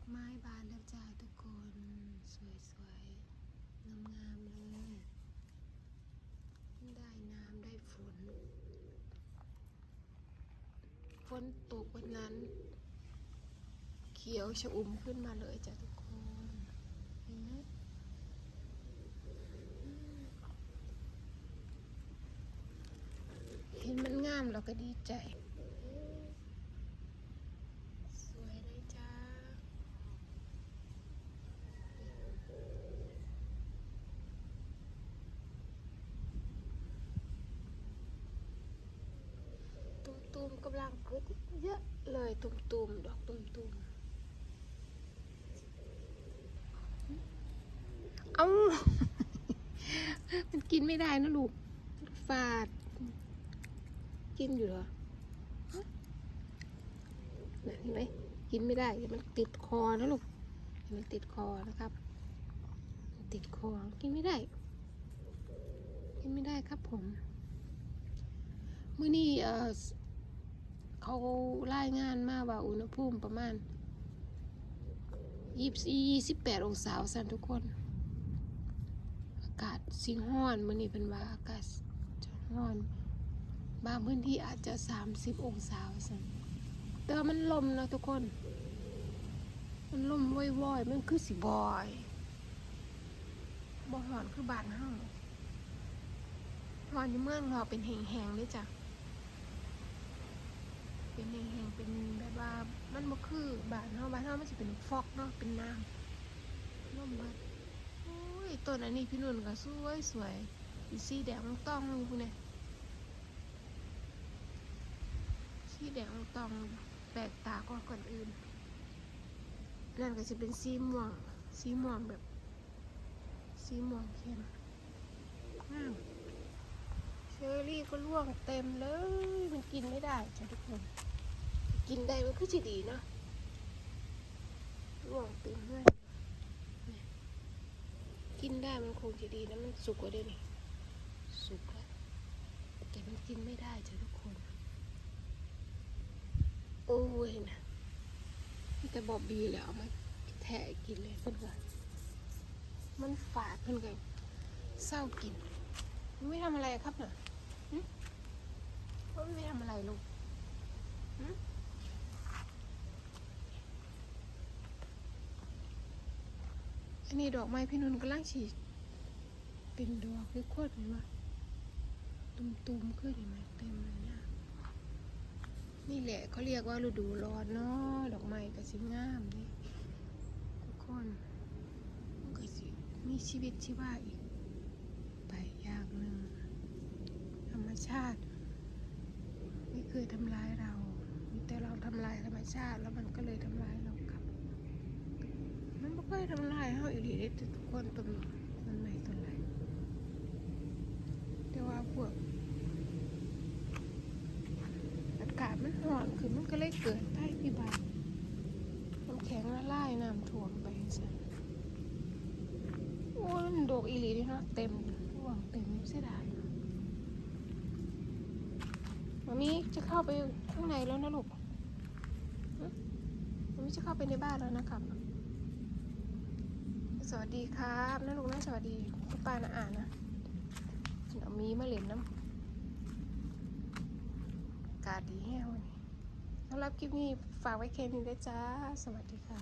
อกไม้บานแล้วจ้าทุกคน สวยๆ งามๆเลย ได้น้ำได้ฝน ฝนตกวันนั้น เขียวชะอุ่มขึ้นมาเลยจ้ะทุกคนเห็นไหมเห็นมันงามเราก็ดีใจ สวยเลยจ้า ตุ่มตุมๆ กำลังขึ้นเยอะเลยตุ่มตุมๆดอกตุ่มตุมๆ เอามันกินไม่ได้นะลูกฝาด กินอยู่เหรอน่ะเห็นไหมกินไม่ได้เดี๋ยวมันติดคอนะลูกเห็นมันติดคอนะครับมันติดคอ กินไม่ได้ กินไม่ได้ครับผม มื่อนี้เอ่อ เขารายงานมาว่าอุณหภูมิประมาณยี่สิบแปดองศาสันทุกคน อากาศสิงห้อนมื่อนี้เป็นว่าอากาศจะห้อน บางพื้นที่อาจจะสามสิบองศาสันแต่มันลมนะทุกคน มันลมว่อยๆ มันคือสิบอยบ่หอนคือบานเฮาหอนอยู่เมืองเราเป็นแห้งๆเลยจ้ะ เป็นแห้งๆเป็นแบบว่ามันบ่คือบ้านเฮาบ้านเฮามันสิเป็นฟอกเนาะเป็นน้ำร่มพัดโอ้ยต้นอันนี้พี่นุ่นก็สวยสวยอีสีแดงต้องอยู่พุ่นเนี่ยสีแดงต้องแปลกตากว่าคนอื่นนั่นก็จะเป็นสีม่วงสีม่วงแบบสีม่วงเข้มงาม เชอรี่ก็ร่วงเต็มเลย มันกินไม่ได้จ้ะทุกคน กินได้มันคือจะดีเนาะร่วงเต็มเลยกินได้มันคงจะดีนะมันสุกกว่าเดิมนี่สุกแล้วแต่มันกินไม่ได้จ้ะทุกคน โอ้ยนะมีแต่บอบบีแล้วเอามาแทะกินเลยเพื่อนกันมันฝาดเพื่อนกันเศร้ากินไม่ทำอะไรครับเน่ะ หึว่าไม่ทำอะไรลูกอันนี้ดอกไม้พี่นุ่นกำลังฉีดเป็นดอกคือโคตรเลยว่าตุ่มๆขึ้นเห็นไหมเต็มเลยเนี่ยนี่แหละเขาเรียกว่าฤดูร้อนเนาะดอกไม้ก็สิงามนี่ทุกคนมันก็สิมีชีวิตชีวาอีก ไปอย่างหนึ่งธรรมชาติ เคยทำร้ายเรามีแต่เราทำลายธรรมชาติ แล้วมันก็เลยทำร้ายเรากลับ มันไม่เคยทำลายเราอยู่ดีเด้ทุกคนต้นต้นไม้ต้นไรแต่ว่าพวกอากาศมันร้อนคือมันก็เลยเกิดภัยพิบัติน้ำแข็งละลายน้ำท่วมไปซะโอ้ยมันดกอีหลีนี่เนาะเต็มห่วงเต็มเสียดายมามี จะเข้าไปข้างในแล้วนะลูกหึมาจะเข้าไปในบ้านแล้วนะครับ สวัสดีครับนะลูกนะสวัสดีคุณป้านะอ่านนะเอามีมาเหรียญน้ำกาดดีแห้วนี่สำหรับคลิปนี้ฝากไว้แค่นี้ได้วยจ้า สวัสดีค่ะ